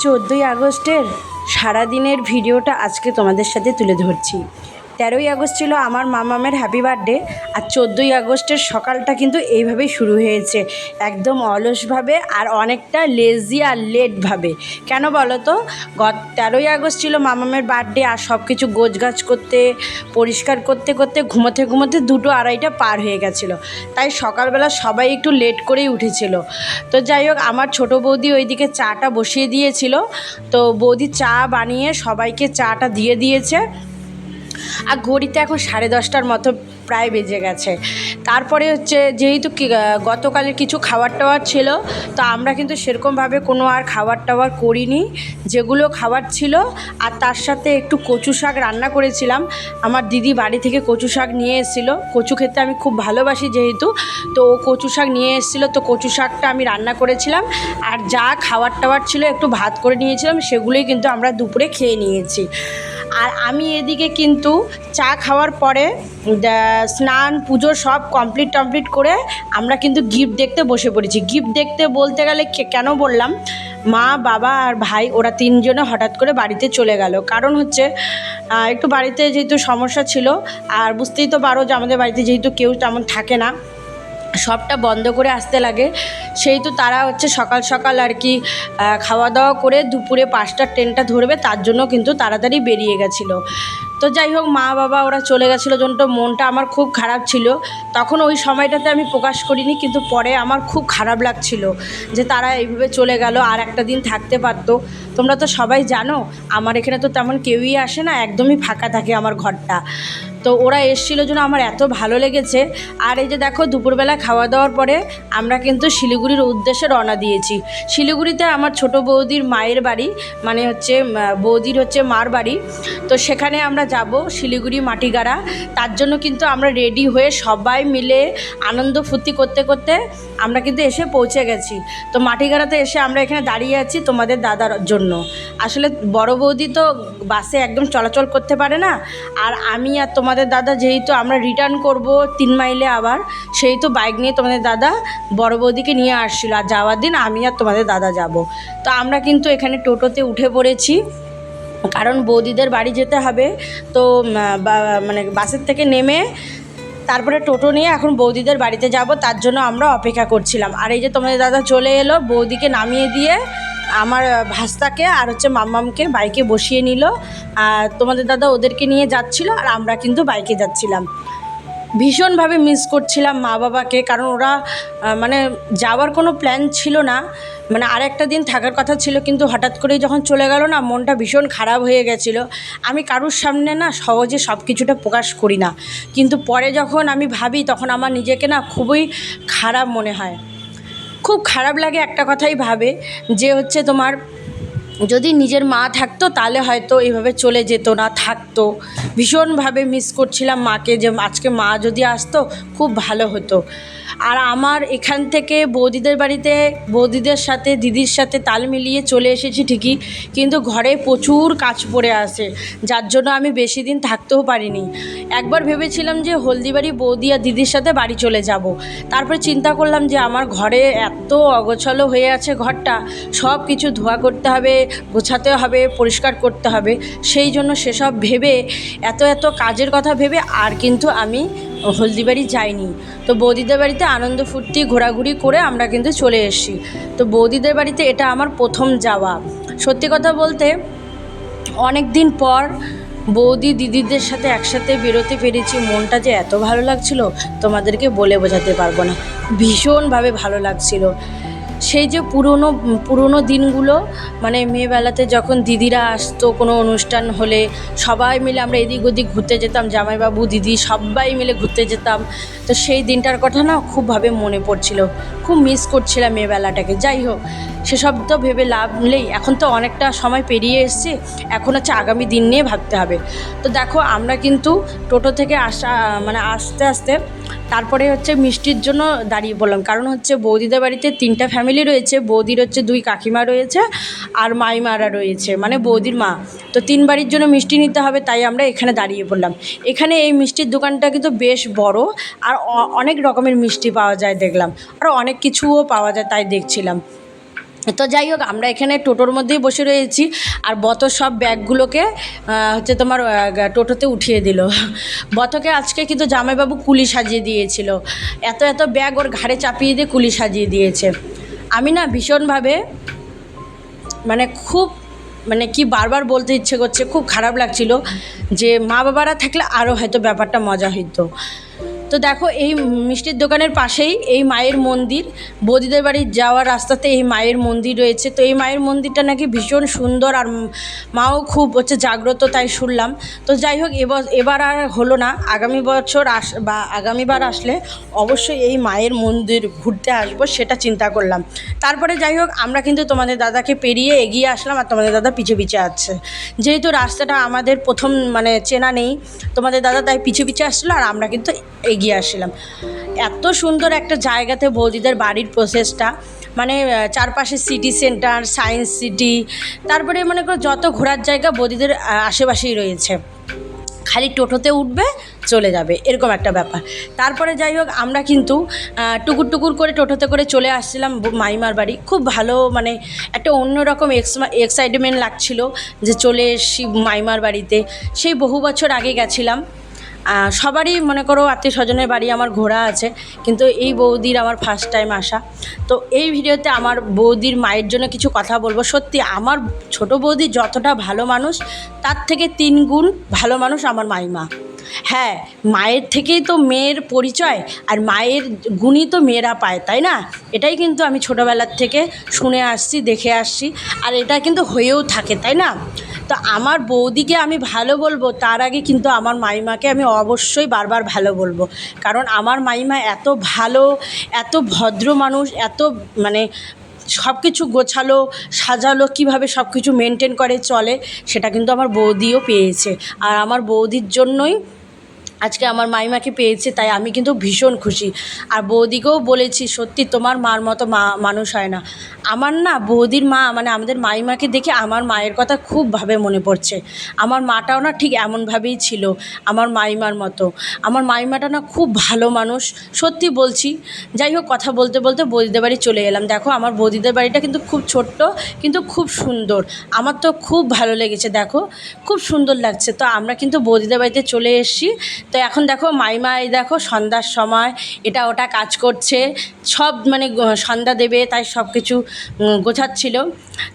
চোদ্দোই আগস্টের সারাদিনের ভিডিওটা আজকে তোমাদের সাথে তুলে ধরছি। তেরোই আগস্ট ছিল আমার মামামের হ্যাপি বার্থডে আর চোদ্দোই আগস্টের সকালটা কিন্তু এইভাবেই শুরু হয়েছে। একদম অলসভাবে আর অনেকটা লেজি আর লেটভাবে কেন বলো তো গত তেরোই আগস্ট ছিল মামামের বার্থডে আর সব কিছু গোছগাছ করতে, পরিষ্কার করতে করতে, ঘুমোতে ঘুমোতে দুটো আড়াইটা পার হয়ে গেছিল। তাই সকালবেলা সবাই একটু লেট করেই উঠেছিল। তো যাই হোক, আমার ছোটো বৌদি ওইদিকে চাটা বসিয়ে দিয়েছিল। তো বৌদি চা বানিয়ে সবাইকে চাটা দিয়ে দিয়েছে। আর ঘড়িতে এখন সাড়ে দশটার মতো প্রায় বেজে গেছে। তারপরে হচ্ছে যেহেতু গতকালের কিছু খাবার টাবার ছিল, তো আমরা কিন্তু সেরকমভাবে কোনো আর খাবার টাবার করিনি। যেগুলো খাবার ছিল, আর তার সাথে একটু কচু শাক রান্না করেছিলাম। আমার দিদি বাড়ি থেকে কচু শাক নিয়ে এসেছিল। কচু খেতে আমি খুব ভালোবাসি যেহেতু, তো কচু শাক নিয়ে এসেছিল, তো কচু শাকটা আমি রান্না করেছিলাম। আর যা খাবার টাবার ছিল, একটু ভাত করে নিয়েছিলাম, সেগুলোই কিন্তু আমরা দুপুরে খেয়ে নিয়েছি। আর আমি এদিকে কিন্তু চা খাওয়ার পরে স্নান, পুজো সব কমপ্লিট টমপ্লিট করে আমরা কিন্তু গিফট দেখতে বসে পড়েছি। গিফট দেখতে বলতে গেলে কেন বললাম? মা, বাবা আর ভাই, ওরা তিনজনে হঠাৎ করে বাড়িতে চলে গেল। কারণ হচ্ছে একটু বাড়িতে যেহেতু সমস্যা ছিল, আর বুঝতেই তো পারো যে আমাদের বাড়িতে যেহেতু কেউ তেমন থাকে না সবটা বন্ধ করে আসতে লাগে। সেই তো তারা হচ্ছে সকাল সকাল আর কি খাওয়া দাওয়া করে দুপুরে পাঁচটার ট্রেনটা ধরবে, তার জন্য কিন্তু তাড়াতাড়ি বেরিয়ে গেছিল। তো যাই হোক, মা, বাবা ওরা চলে গেছিল জন্য মনটা আমার খুব খারাপ ছিল, তখন ওই সময়টাতে আমি প্রকাশ করিনি, কিন্তু পরে আমার খুব খারাপ লাগছিল যে তারা এইভাবে চলে গেল, আর একটা দিন থাকতে পারতো। তোমরা তো সবাই জানো, আমার এখানে তো তেমন কেউই আসে না, একদমই ফাঁকা থাকে আমার ঘরটা। তো ওরা এসেছিল জন্য আমার এত ভালো লেগেছে। আর এই যে দেখো, দুপুরবেলা খাওয়া দাওয়ার পরে আমরা কিন্তু শিলিগুড়ির উদ্দেশ্যে রওনা দিয়েছি। শিলিগুড়িতে আমার ছোট বৌদির মায়ের বাড়ি মানে হচ্ছে বৌদির হচ্ছে মার বাড়ি। তো সেখানে আমরা যাব শিলিগুড়ি মাটিগাড়া। তার জন্য কিন্তু আমরা রেডি হয়ে সবাই মিলে আনন্দ ফুর্তি করতে করতে আমরা কিন্তু এসে পৌঁছে গেছি। তো মাটিগাড়াতে এসে আমরা এখানে দাঁড়িয়ে আছি তোমাদের দাদার জন্য। আসলে বড় বৌদি তো বাসে একদম চলাচল করতে পারে না। আর আমি আর তোমাদের দাদা যেহেতু আমরা রিটার্ন করব তিন মাইলে আবার সেই তো বাইক নিয়ে তোমাদের দাদা বড় বৌদিকে নিয়ে আসছিল। আর যাওয়ার দিন আমি আর তোমাদের দাদা যাব। তো আমরা কিন্তু এখানে টোটোতে উঠে পড়েছি। কারণ বৌদিদের বাড়ি যেতে হবে। তো মানে বাসের থেকে নেমে তারপরে টোটো নিয়ে এখন বৌদিদের বাড়িতে যাব। তার জন্য আমরা অপেক্ষা করছিলাম। আর এই যে তোমাদের দাদা চলে এলো, বৌদিকে নামিয়ে দিয়ে আমার ভাস্তাকে আর হচ্ছে মাম্মামকে বাইকে বসিয়ে নিল। আর তোমাদের দাদা ওদেরকে নিয়ে যাচ্ছিল আর আমরা কিন্তু বাইকে যাচ্ছিলাম। ভীষণভাবে মিস করছিলাম মা বাবাকে কারণ ওরা মানে যাওয়ার কোনো প্ল্যান ছিল না। মানে আর একটা দিন থাকার কথা ছিল কিন্তু হঠাৎ করেই যখন চলে গেল না, মনটা ভীষণ খারাপ হয়ে গেছিল। আমি কারুর সামনে না সহজে সব কিছুটা প্রকাশ করি না। কিন্তু পরে যখন আমি ভাবি তখন আমার নিজেকে না খুবই খারাপ মনে হয়। খুব খারাপ লাগে একটা কথাই ভাবে যে হচ্ছে তোমার যদি নিজের মা থাকতো, তাহলে হয়তো এইভাবে চলে যেত না, থাকতো। ভীষণভাবে মিস করছিলাম মাকে যে আজকে মা যদি আসতো, খুব ভালো হতো। আর আমার এখান থেকে বৌদিদের বাড়িতে, বৌদিদের সাথে, দিদির সাথে তাল মিলিয়ে চলে এসেছি ঠিকই, কিন্তু ঘরে প্রচুর কাজ পড়ে আসে যার জন্য আমি বেশি দিন থাকতেও পারিনি। একবার ভেবেছিলাম যে হলদিবাড়ি বৌদি আর দিদির সাথে বাড়ি চলে যাব। তারপরে চিন্তা করলাম যে আমার ঘরে এত অগোছালো হয়ে আছে ঘরটা সব কিছু ধোয়া করতে হবে গোছাতে হবে, পরিষ্কার করতে হবে। সেই জন্য সেসব ভেবে, এত এত কাজের কথা ভেবে আর কিন্তু আমি হলদিবাড়ি যাইনি। তো বৌদিদের বাড়িতে আনন্দ ফুর্তি, ঘোরাঘুরি করে আমরা কিন্তু চলে এসেছি। তো বৌদিদের বাড়িতে এটা আমার প্রথম যাওয়া। সত্যি কথা বলতে অনেক দিন পর বৌদি দিদিদের সাথে একসাথে বেরোতে পেরেছি। মনটা যে এত ভালো লাগছিল, তোমাদেরকে বলে বোঝাতে পারব না। ভীষণভাবে ভালো লাগছিল। সেই যে পুরনো পুরনো দিনগুলো মানে মেয়েবেলাতে যখন দিদিরা আসতো কোনো অনুষ্ঠান হলে, সবাই মিলে আমরা এদিক ওদিক ঘুরতে যেতাম, জামাইবাবু, দিদি সবাই মিলে ঘুরতে যেতাম। তো সেই দিনটার কথা না খুবভাবে মনে পড়ছিল। খুব মিস করছিলাম মেয়েবেলাটাকে। যাই হোক, সেসব তো ভেবে লাভ নেই। এখন তো অনেকটা সময় পেরিয়ে এসছে। এখন হচ্ছে আগামী দিন নিয়ে ভাবতে হবে। তো দেখো, আমরা কিন্তু টোটো থেকে আসা মানে আস্তে আস্তে তারপরে হচ্ছে মিষ্টির জন্য দাঁড়িয়ে পড়লাম। কারণ হচ্ছে বৌদিদের বাড়িতে তিনটা ফ্যামিলি রয়েছে, বৌদির হচ্ছে দুই কাকিমা রয়েছে আর মাইমারা রয়েছে মানে বৌদির মা। তো তিন বাড়ির জন্য মিষ্টি নিতে হবে, তাই আমরা এখানে দাঁড়িয়ে পড়লাম। এখানে এই মিষ্টির দোকানটা কিন্তু বেশ বড় আর অনেক রকমের মিষ্টি পাওয়া যায় দেখলাম। আর অনেক কিছুও পাওয়া যায় তাই দেখছিলাম। তো যাই হোক, আমরা এখানে টোটোর মধ্যেই বসে রয়েছি আর বত সব ব্যাগগুলোকে হচ্ছে তোমার টোটোতে উঠিয়ে দিল। বতকে আজকে কিন্তু জামাইবাবু কুলি সাজিয়ে দিয়েছিল। এত এত ব্যাগ ওর ঘাড়ে চাপিয়ে দিয়ে কুলি সাজিয়ে দিয়েছে। আমি না ভীষণভাবে মানে খুব মানে কি বারবার বলতে ইচ্ছে করছে, খুব খারাপ লাগছিল যে মা বাবারা থাকলে আরও হয়তো ব্যাপারটা মজা হইতো। তো দেখো, এই মিষ্টির দোকানের পাশেই এই মায়ের মন্দির। বৌদিদের বাড়ি যাওয়ার রাস্তাতে এই মায়ের মন্দির রয়েছে। তো এই মায়ের মন্দিরটা নাকি ভীষণ সুন্দর আর মাও খুব হচ্ছে জাগ্রত, তাই শুনলাম। তো যাই হোক এবার আর হলো না। আগামী বছর আস, বা আগামীবার আসলে অবশ্যই এই মায়ের মন্দির ঘুরতে আসব সেটা চিন্তা করলাম। তারপরে যাই হোক, আমরা কিন্তু তোমাদের দাদাকে পেরিয়ে এগিয়ে আসলাম আর তোমাদের দাদা পিছে পিছে আসছে যেহেতু রাস্তাটা আমাদের প্রথম মানে চেনা নেই, তোমাদের দাদা তাই পিছে পিছে আসছিল আর আমরা কিন্তু এগিয়ে আসলাম এত সুন্দর একটা জায়গাতে বৌদিদের বাড়ির প্রসেসটা মানে চারপাশে সিটি সেন্টার সায়েন্স সিটি তারপরে মনে করো যত ঘোরার জায়গা বৌদিদের আশেপাশেই রয়েছে। খালি টোটোতে উঠবে, চলে যাবে, এরকম একটা ব্যাপার। তারপরে যাই হোক, আমরা কিন্তু টুকুর টুকুর করে টোটোতে করে চলে আসছিলাম মাইমার বাড়ি। খুব ভালো মানে একটা অন্যরকম এক্স এক্সাইটমেন্ট লাগছিল যে চলে এসছি মাইমার বাড়িতে। সেই বহু বছর আগে গেছিলাম। সবারই মনে করো আত্মীয় স্বজনের বাড়ি আমার ঘোরা আছে, কিন্তু এই বৌদির আমার ফার্স্ট টাইম আসা। তো এই ভিডিওতে আমার বৌদির মায়ের জন্য কিছু কথা বলব। সত্যি আমার ছোট বৌদি যতটা ভালো মানুষ, তার থেকে তিন গুণ ভালো মানুষ আমার মাইমা। হ্যাঁ মায়ের থেকেই তো মেয়ের পরিচয় আর মায়ের গুণই তো মেয়েরা পায়, তাই না? এটাই কিন্তু আমি ছোটোবেলার থেকে শুনে আসছি, দেখে আসছি আর এটা কিন্তু হয়েও থাকে, তাই না? তো আমার বৌদিকে আমি ভালো বলব, তার আগে কিন্তু আমার মাইমাকে আমি অবশ্যই বারবার ভালো বলব। কারণ আমার মাইমা এত ভালো, এত ভদ্র মানুষ, এত মানে সব কিছু গোছালো, সাজালো, কীভাবে সব কিছু মেনটেন করে, চলে, সেটা কিন্তু আমার বৌদিও পেয়েছে। আর আমার বৌদির জন্যই আজকে আমার মাইমাকে পেয়েছে, তাই আমি কিন্তু ভীষণ খুশি। আর বৌদিকেও বলেছি, সত্যি তোমার মার মতো মা, মানুষ হয় না। আমার না বৌদির মা মানে আমাদের মাইমাকে দেখে আমার মায়ের কথা খুব ভাবে মনে পড়ছে। আমার মাটাও না ঠিক এমনভাবেই ছিল, আমার মাইমার মতো। আমার মাইমাটা না খুব ভালো মানুষ, সত্যি বলছি। যাই হোক, কথা বলতে বলতে বৌদিদের বাড়ি চলে এলাম। দেখো, আমার বৌদিদের বাড়িটা কিন্তু খুব ছোট্ট, কিন্তু খুব সুন্দর। আমার তো খুব ভালো লেগেছে, দেখো, খুব সুন্দর লাগছে। তো আমরা কিন্তু বৌদিদের বাড়িতে চলে এসেছি। তো এখন দেখো মাইমা এই দেখো, সন্ধ্যার সময়, এটা ওটা কাজ করছে, সব মানে সন্ধ্যা দেবে, তাই সব কিছু গোছাচ্ছিল।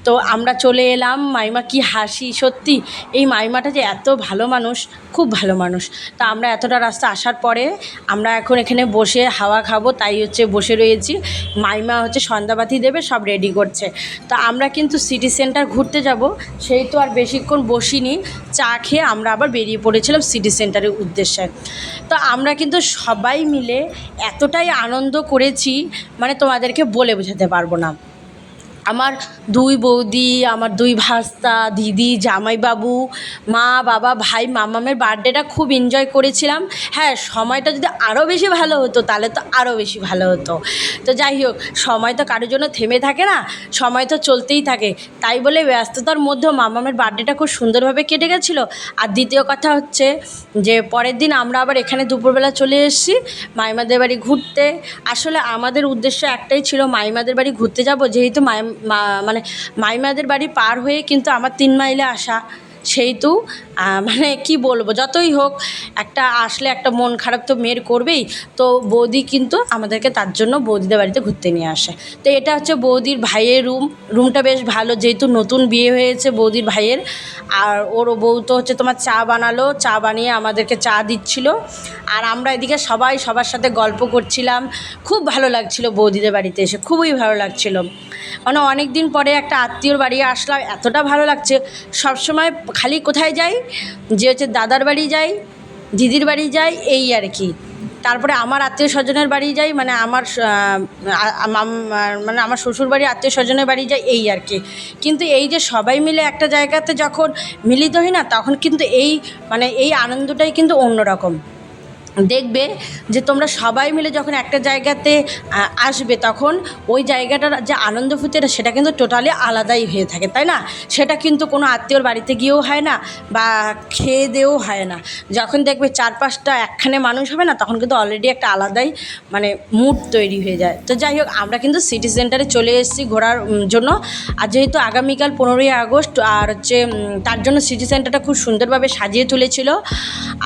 তো আমরা চলে এলাম মাইমা কি হাসি, সত্যি, এই মাইমাটা যে এত ভালো মানুষ, খুব ভালো মানুষ। তা আমরা এতটা রাস্তা আসার পরে, আমরা এখন এখানে বসে হাওয়া খাব, তাই হচ্ছে বসে রয়েছি। মাইমা হচ্ছে সন্ধ্যাবাতি দেবে, সব রেডি করছে। তা আমরা কিন্তু সিটি সেন্টার ঘুরতে যাব, সেই তো আর বেশিক্ষণ বসিনি। চা খেয়ে আমরা আবার বেরিয়ে পড়েছিলাম সিটি সেন্টারের উদ্দেশ্যে। তো আমরা কিন্তু সবাই মিলে এতটাই আনন্দ করেছি মানে তোমাদেরকে বলে বোঝাতে পারব না। আমার দুই বৌদি, আমার দুই ভাস্তা, দিদি, জামাইবাবু, মা, বাবা, ভাই, মামামের বার্থডেটা খুব এনজয় করেছিলাম। হ্যাঁ সময়টা যদি আরও বেশি ভালো হতো, তাহলে তো আরও বেশি ভালো হতো। তো যাই হোক, সময় তো কারোর জন্য থেমে থাকে না, সময় তো চলতেই থাকে। তাই বলে ব্যস্ততার মধ্যেও মামামের বার্থডেটা খুব সুন্দরভাবে কেটে গেছিল। আর দ্বিতীয় কথা হচ্ছে যে, পরের দিন আমরা আবার এখানে দুপুরবেলা চলে এসেছি, মাইমাদের বাড়ি ঘুরতে। আসলে আমাদের উদ্দেশ্য একটাই ছিল মাইমাদের বাড়ি ঘুরতে যাব, যেহেতু মাই মানে মাইমাদের বাড়ি পার হয়ে কিন্তু আমার তিন মাইলে আসা। সেহেতু মানে কি বলব, যতই হোক, একটা আসলে একটা মন খারাপ তো মেয়ের করবেই। তো বৌদি কিন্তু আমাদেরকে তার জন্য বৌদিদের বাড়িতে ঘুরতে নিয়ে আসে। তো এটা হচ্ছে বৌদির ভাইয়ের রুম। রুমটা বেশ ভালো, যেহেতু নতুন বিয়ে হয়েছে বৌদির ভাইয়ের। আর ওর বউ তো হচ্ছে তোমার চা বানালো, চা বানিয়ে আমাদেরকে চা দিচ্ছিল। আর আমরা এদিকে সবাই সবার সাথে গল্প করছিলাম। খুব ভালো লাগছিল বৌদিদের বাড়িতে এসে, খুবই ভালো লাগছিল। মানে অনেক দিন পরে একটা আত্মীয়র বাড়ি আসলাম, এতটা ভালো লাগছে। সবসময় খালি কোথায় যাই? যে হচ্ছে দাদার বাড়ি যাই, দিদির বাড়ি যাই, এই আর কি। তারপরে আমার আত্মীয় স্বজনের বাড়ি যাই মানে আমার মানে আমার শ্বশুর বাড়ি, আত্মীয় স্বজনের বাড়ি যাই, এই আর কি। কিন্তু এই যে সবাই মিলে একটা জায়গাতে যখন মিলিত হই না, তখন কিন্তু এই মানে এই আনন্দটাই কিন্তু অন্যরকম। দেখবে যে তোমরা সবাই মিলে যখন একটা জায়গাতে আসবে তখন ওই জায়গাটার যে আনন্দ ফুর্তিটা সেটা কিন্তু টোটালি আলাদাই হয়ে থাকে, তাই না? সেটা কিন্তু কোনো আত্মীয়র বাড়িতে গিয়েও হয় না বা খেয়ে দেও হয় না। যখন দেখবে চার পাঁচটা একখানে মানুষ হবে না, তখন কিন্তু অলরেডি একটা আলাদাই মানে মুড তৈরি হয়ে যায়। তো যাই হোক, আমরা কিন্তু সিটি সেন্টারে চলে এসেছি ঘোরার জন্য। আর যেহেতু আগামীকাল পনেরোই আগস্ট, আর হচ্ছে তার জন্য সিটি সেন্টারটা খুব সুন্দরভাবে সাজিয়ে তুলেছিল।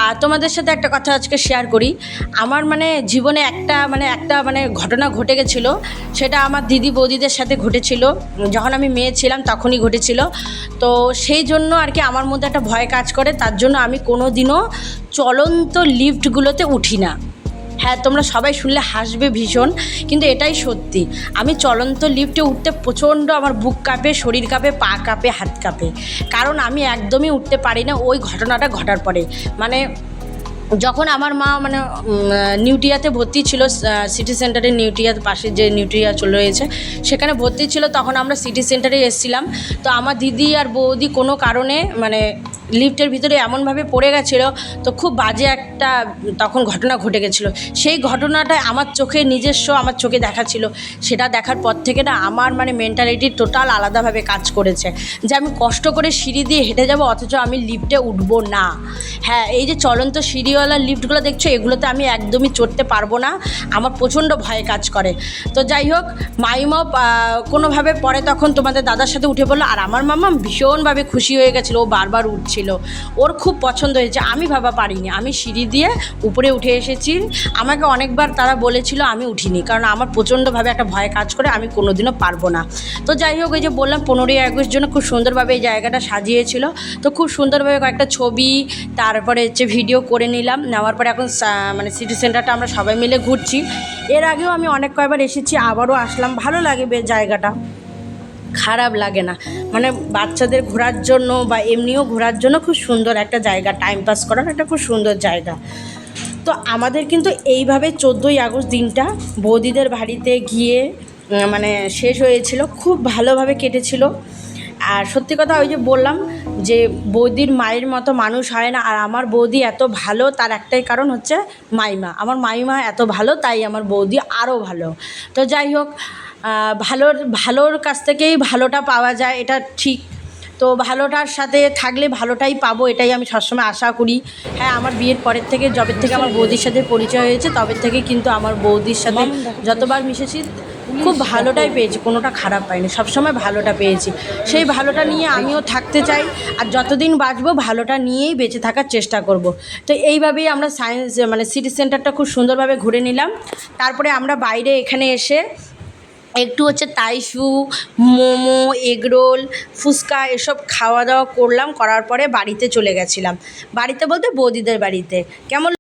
আর তোমাদের সাথে একটা কথা আজকে শেয়ার করি। আমার মানে জীবনে একটা মানে একটা মানে ঘটনা ঘটে গেছিল। সেটা আমার দিদি বৌদিদের সাথে ঘটেছিল। যখন আমি মেয়ে ছিলাম তখনই ঘটেছিল। তো সেই জন্য আর কি আমার মধ্যে একটা ভয় কাজ করে। তার জন্য আমি কোনো দিনও চলন্ত লিফটগুলোতে উঠি না। হ্যাঁ তোমরা সবাই শুনলে হাসবে ভীষণ, কিন্তু এটাই সত্যি। আমি চলন্ত লিফটে উঠতে প্রচণ্ড আমার বুক কাঁপে, শরীর কাঁপে, পা কাঁপে, হাত কাঁপে। কারণ আমি একদমই উঠতে পারি না ওই ঘটনাটা ঘটার পরে। মানে যখন আমার মা মানে নিউটিয়াতে ভর্তি ছিল সিটি সেন্টারে নিউটিয়ার পাশে যে নিউটিয়া চলে রয়েছে, সেখানে ভর্তি ছিল, তখন আমরা সিটি সেন্টারে এসেছিলাম। তো আমার দিদি আর বৌদি কোনো কারণে মানে লিফটের ভিতরে এমনভাবে পড়ে গেছিল, তো খুব বাজে একটা তখন ঘটনা ঘটে গেছিল। সেই ঘটনাটা আমার চোখে নিজস্ব, আমার চোখে দেখা ছিল। সেটা দেখার পর থেকে না আমার মানে মেন্টালিটি টোটাল আলাদাভাবে কাজ করেছে। যে আমি কষ্ট করে সিঁড়ি দিয়ে হেঁটে যাব, অথচ আমি লিফটে উঠবো না। হ্যাঁ এই যে চলন্ত সিঁড়িওয়ালা লিফটগুলো দেখছ, এগুলোতে আমি একদমই চড়তে পারব না। আমার প্রচণ্ড ভয় কাজ করে। তো যাই হোক মাইমপ কোনোভাবে পরে তখন তোমাদের দাদার সাথে উঠে পড়ল। আর আমার মামা ভীষণভাবে খুশি হয়ে গেছিল। ও বারবার উঠছিল ওর খুব পছন্দ হয়েছে। আমি ভাবা পারিনি। আমি সিঁড়ি দিয়ে উপরে উঠে এসেছি। আমাকে অনেকবার তারা বলেছিল আমি উঠিনি। কারণ আমার প্রচণ্ডভাবে একটা ভয় কাজ করে। আমি কোনোদিনও পারব না। তো যাই হোক ওই যে বললাম, পনেরোই আগস্ট জন্য খুব সুন্দরভাবে এই জায়গাটা সাজিয়েছিল। তো খুব সুন্দরভাবে কয়েকটা ছবি, তারপরে হচ্ছে ভিডিও করে নিলাম। নেওয়ার পরে এখন মানে সিটি সেন্টারটা আমরা সবাই মিলে ঘুরছি। এর আগেও আমি অনেক কয়বার এসেছি, আবারও আসলাম। ভালো লাগে জায়গাটা। খারাপ লাগে না। মানে বাচ্চাদের ঘোরার জন্য বা এমনিও ঘোরার জন্য খুব সুন্দর একটা জায়গা টাইম পাস করার একটা খুব সুন্দর জায়গা। তো আমাদের কিন্তু এইভাবে চোদ্দোই আগস্ট দিনটা বৌদিদের বাড়িতে গিয়ে মানে শেষ হয়েছিল, খুব ভালোভাবে কেটেছিল। আর সত্যি কথা ওই যে বললাম যে বৌদির মায়ের মতো মানুষ হয় না, আর আমার বৌদি এত ভালো তার একটাই কারণ হচ্ছে মাইমা। আমার মাইমা এত ভালো, তাই আমার বৌদি আরও ভালো। তো যাই হোক ভালোর ভালোর কাছ থেকেই ভালোটা পাওয়া যায় এটা ঠিক। তো ভালোটার সাথে থাকলে ভালোটাই পাবো এটাই আমি সবসময় আশা করি। হ্যাঁ আমার বিয়ের পরের থেকে যবের থেকে আমার বৌদির সাথে পরিচয় হয়েছে তবে থেকে কিন্তু আমার বৌদির সাথে যতবার মিশেছি খুব ভালোটাই পেয়েছি কোনোটা খারাপ পাইনি সবসময় ভালোটা পেয়েছি। সেই ভালোটা নিয়ে আমিও থাকতে চাই আর যতদিন বাঁচবো ভালোটা নিয়েই বেঁচে থাকার চেষ্টা করব। তো এইভাবেই আমরা সায়েন্স মানে সিটি সেন্টারটা খুব সুন্দরভাবে ঘুরে নিলাম। তারপরে আমরা বাইরে এখানে এসে একটু হচ্ছে তাইসু, মোমো, এগরোল, ফুচকা এসব খাওয়া দাওয়া করলাম, করার পরে বাড়িতে চলে গেছিলাম। বাড়িতে বলতে বৌদিদের বাড়িতে। কেমন